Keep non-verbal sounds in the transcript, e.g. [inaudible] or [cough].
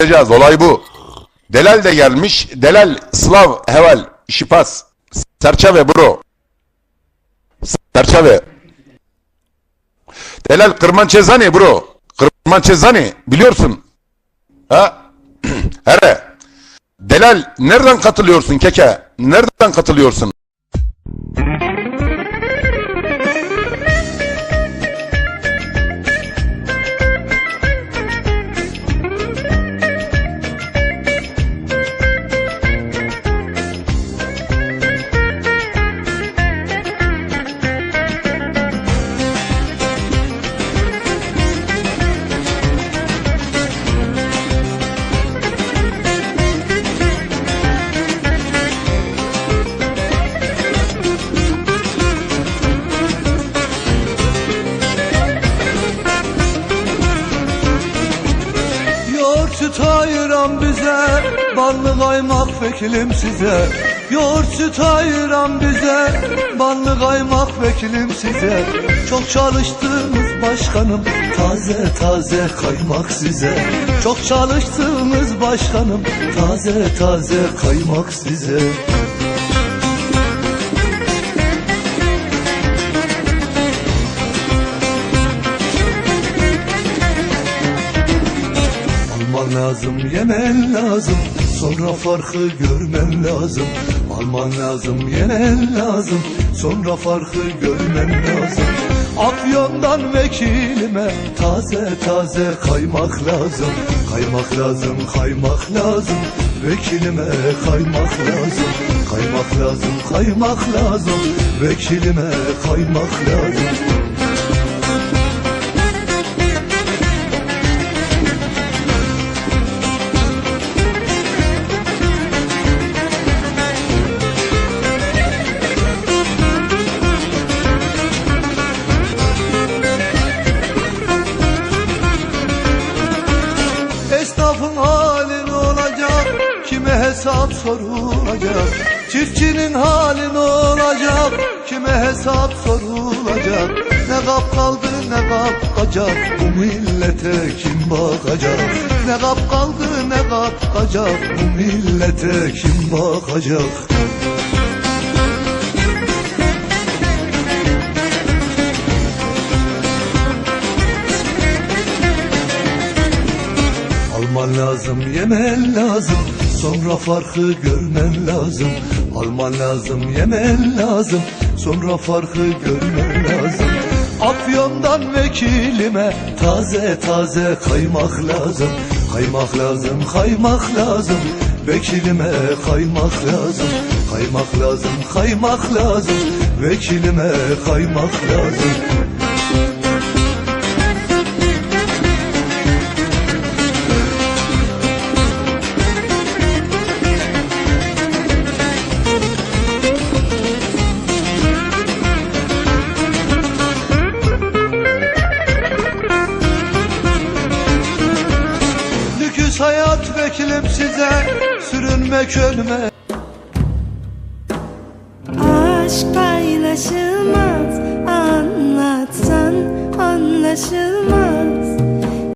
Yapacağız olay bu. Delal de gelmiş. Delal Slav Heval Şipas Serçave bro. Serçave. Delal Kırmançezani bro. Kırmançezani biliyorsun. Ha? [clears throat] Here. Delal nereden katılıyorsun keke? Nereden katılıyorsun? Yoğurt ayıran bize Ballı kaymak vekilim size. Yoğurt ayıran bize Ballı kaymak vekilim size. Çok çalıştığımız başkanım Taze taze kaymak size. Çok çalıştığımız başkanım Taze taze kaymak size lazım, yemen lazım. Sonra farkı görmen lazım. Alman lazım, yemen lazım. Sonra farkı görmen lazım. Afyon'dan vekilime Taze taze kaymak lazım. Kaymak lazım, kaymak lazım. Vekilime kaymak lazım. Kaymak lazım, kaymak lazım. Vekilime kaymak lazım Esnafın hali ne olacak? Kime hesap sorulacak? Çiftçinin hali ne olacak? Kime hesap sorulacak? Ne kap kaldı ne kapacak? Bu millete kim bakacak? Ne kap kaldı ne kapacak? Bu millete kim bakacak? Lazım, yemen lazım. Sonra farkı görmen lazım Alman lazım, yemen lazım. Sonra farkı görmen lazım. Afyon'dan vekilime Taze taze kaymak lazım. Kaymak lazım, kaymak lazım. Vekilime kaymak lazım. Kaymak lazım, kaymak lazım. Vekilime kaymak lazım hayat vekilim size Sürünmek ölme Aşk paylaşılmaz anlatsan anlaşılmaz